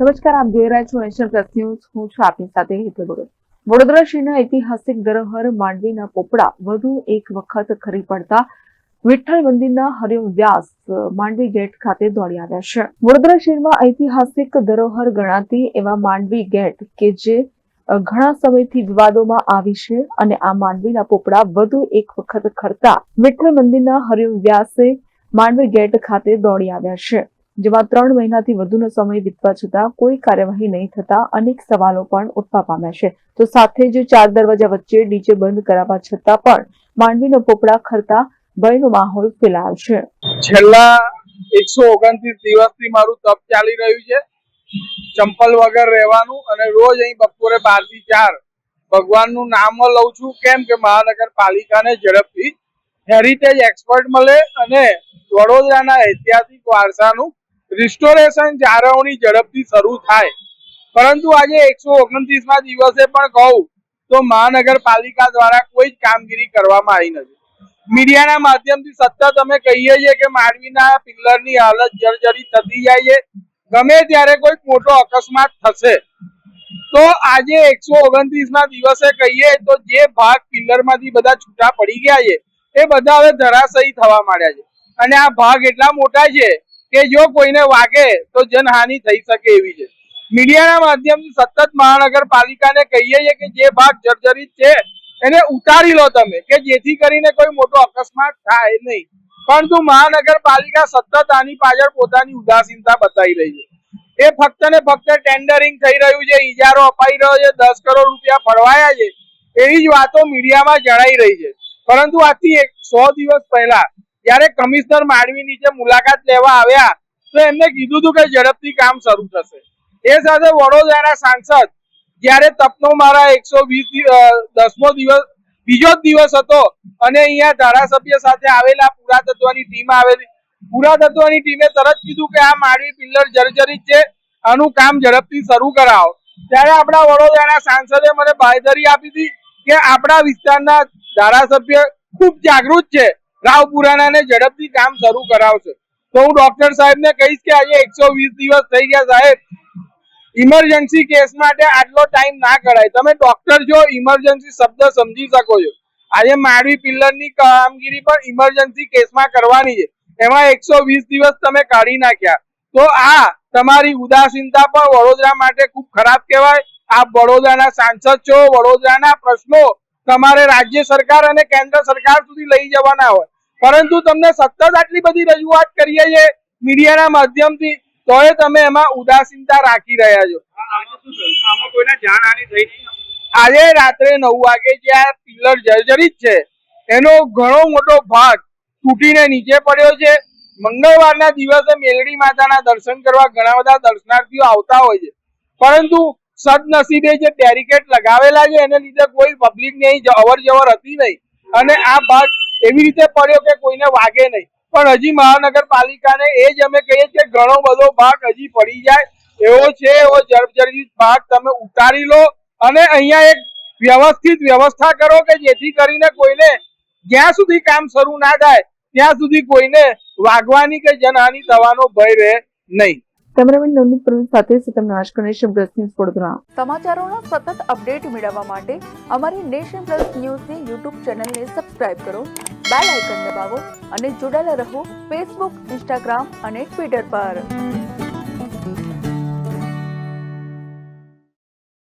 નમસ્કાર, આપ જોઈ રહ્યા છો નેશન પ્લસ ન્યૂઝ. હું છું આપની સાથે હેતલ ભગત. વડોદરા શહેરના ઐતિહાસિક ધરોહર માંડવીના પોપડા વધુ એક વખત ખરી પડતા વિઠ્ઠલ મંદિરના હરિઓમ વ્યાસ માંડવી ગેટ ખાતે દોડી આવ્યા છે. વડોદરા શહેરમાં ઐતિહાસિક ધરોહર ગણાતી એવા માંડવી ગેટ કે જે ઘણા સમયથી વિવાદોમાં આવી છે અને આ માંડવીના પોપડા વધુ એક વખત ખરતા વિઠ્ઠલ મંદિરના હરિઓમ વ્યાસે માંડવી ગેટ ખાતે દોડી આવ્યા છે. જેમાં ત્રણ મહિનાથી વધુનો સમય વીતવા છતાં કોઈ કાર્યવાહી નહીં થતા અનેક સવાલો પણ ઉઠવા પામ્યા છે. તો સાથે જ ચાર દરવાજા વચ્ચે ડીજે બંધ કરાવવા છતાં પણ માંડવીનો પોપડા ખરતા ભયનો માહોલ ફેલાયો છે. છેલ્લા એકસો ઓગણત્રીસ દિવસથી મારું તપ ચાલી રહ્યું છે. ચંપલ વગર રહેવાનું અને રોજ અહીં બપોરે બારથી ચાર ભગવાનનું નામ લઉં છું. કેમ કે મહાનગરપાલિકાને ઝડપથી હેરિટેજ એક્સપર્ટ મળે અને વડોદરાના ઐતિહાસિક વારસાનું રિસ્ટોરેશન જાળવણી ઝડપથી શરૂ થાય. પરંતુ આજે એકસો ઓગણત્રીસમાં દિવસે પણ કહું તો મહાનગરપાલિકા દ્વારા કોઈ જ કામગીરી કરવામાં આવી નથી. મીડિયાના માધ્યમથી સતત અમે કહીએ છીએ કે માંડવીના પિલ્લરની હાલત જર્જરી થતી જાય છે. ગમે ત્યારે કોઈ મોટો અકસ્માત થશે. તો આજે એકસો ઓગણત્રીસ ના દિવસે કહીએ તો જે ભાગ પિલ્લરમાંથી બધા છૂટા પડી ગયા છે, એ બધા હવે ધરાશયી થવા માંડ્યા છે. અને આ ભાગ એટલા મોટા છે કે જો કોઈને વાગે તો જનહાનિ થઈ શકે એવી છે. મીડિયાના માધ્યમથી સતત મહાનગરપાલિકાને કહીએ છીએ કે જે ભાગ જર્જરિત છે, એને ઉતારી લો તમે, કે જેથી કરીને કોઈ મોટો અકસ્માત થાય નહીં. પરંતુ મહાનગરપાલિકા સતત આની પાછળ પોતાની ઉદાસીનતા બતાવી રહી છે. એ ફક્ત ને ફક્ત ટેન્ડરિંગ થઈ રહ્યું છે ઇજારો અપાઈ રહ્યો છે, દસ કરોડ રૂપિયા ફળવાયા છે, એવી જ વાતો મીડિયામાં જણાઈ રહી છે. પરંતુ આજથી એક સો દિવસ પહેલા જ્યારે કમિશનર માંડવી નીચે મુલાકાત લેવા આવ્યા, તો એમને કીધું હતું કે ઝડપથી કામ શરૂ થશે. એ સાથે વડોદરાના સાંસદ, જ્યારે તપનો મારા એકસો દસમો દિવસ, બીજો દિવસ હતો, અને અહીંયા ધારાસભ્ય સાથે આવેલા પુરાતત્વની ટીમ આવેલી, પુરાતત્વની ટીમે તરત કીધું કે આ માંડવી પિલ્લર જર્જરિત છે, આનું કામ ઝડપથી શરૂ કરાવો. ત્યારે આપણા વડોદરાના સાંસદે મને બાંયધરી આપી હતી કે આપણા વિસ્તારના ધારાસભ્ય ખૂબ જાગૃત છે રાવપુરાણાને ઝડપથી કામ શરૂ કરાવશે. તો હું ડોક્ટર સાહેબને કહીશ કે આજે એકસો વીસ દિવસ થઈ ગયા સાહેબ. ઇમરજન્સી કેસ માટે આટલો ટાઈમ ના કરાય. તમે ડોક્ટર છો ઇમરજન્સી શબ્દ સમજી શકો છો. આજે માંડવી પિલ્લરની કામગીરી પણ ઇમરજન્સી કેસમાં કરવાની છે. એમાં એકસો વીસ દિવસ તમે કાઢી નાખ્યા. તો આ તમારી ઉદાસીનતા પણ વડોદરા માટે ખૂબ ખરાબ કહેવાય. આપ વડોદરાના સાંસદ છો, વડોદરાના પ્રશ્નો તમારે રાજ્ય સરકાર અને કેન્દ્ર સરકાર સુધી લઈ જવાના હોય. પરંતુ તમને સતત આટલી બધી રજૂઆત કરીએ છીએ મીડિયાના માધ્યમથી તોય તમે એમાં ઉદાસીનતા રાખી રહ્યા છો. આજે રાત્રે નવ વાગે જે આ પિલર જર્જરિત છે એનો ઘણો મોટો ભાગ તૂટીને નીચે પડ્યો છે. મંગળવારના દિવસે મેલડી માતાના દર્શન કરવા ઘણા બધા દર્શનાર્થીઓ આવતા હોય છે. પરંતુ સદનસીબે જે બેરિકેડ લગાવેલા છે એને લીધે કોઈ પબ્લિકની અહીં અવર જવર હતી નહીં. અને આ ભાગ એવી રીતે પડ્યો કે કોઈને વાગે નહીં. પણ હજી મહાનગરપાલિકાને એ જ અમે કહીએ કે ઘણો બધો ભાગ હજી પડી જાય. એવો છે, એવો જર્જરિત ભાગ તમે ઉતારી લો અને અહીંયા એક વ્યવસ્થિત વ્યવસ્થા કરો કે જેથી કરીને કોઈને જ્યાં સુધી કામ શરૂ ના થાય, ત્યાં સુધી કોઈને વાગવાની કે જનહાનિ થવાનો ભય રહે નહીં. કેમેરામેન નવનીત પ્રવીણ સાથે સિતમ નાશ ગણેશ પ્લસ ન્યૂઝ વડોદરા. સમાચારોના સતત અપડેટ મેળવવા માટે અમારી નેશન પ્લસ ન્યૂઝની યુટ્યુબ ચેનલને સબસ્ક્રાઇબ કરો, બેલ આઇકન દબાવો અને જોડાયેલા રહો ફેસબુક, ઇન્સ્ટાગ્રામ અને ટ્વિટર પર.